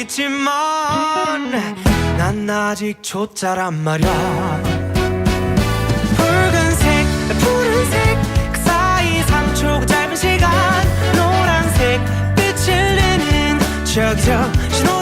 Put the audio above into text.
있지만 난 아직 초짜란 말야. 붉은색 푸른색 그 사이 3초 짧은 시간 노란색 빛을 내는 저기 저 신호등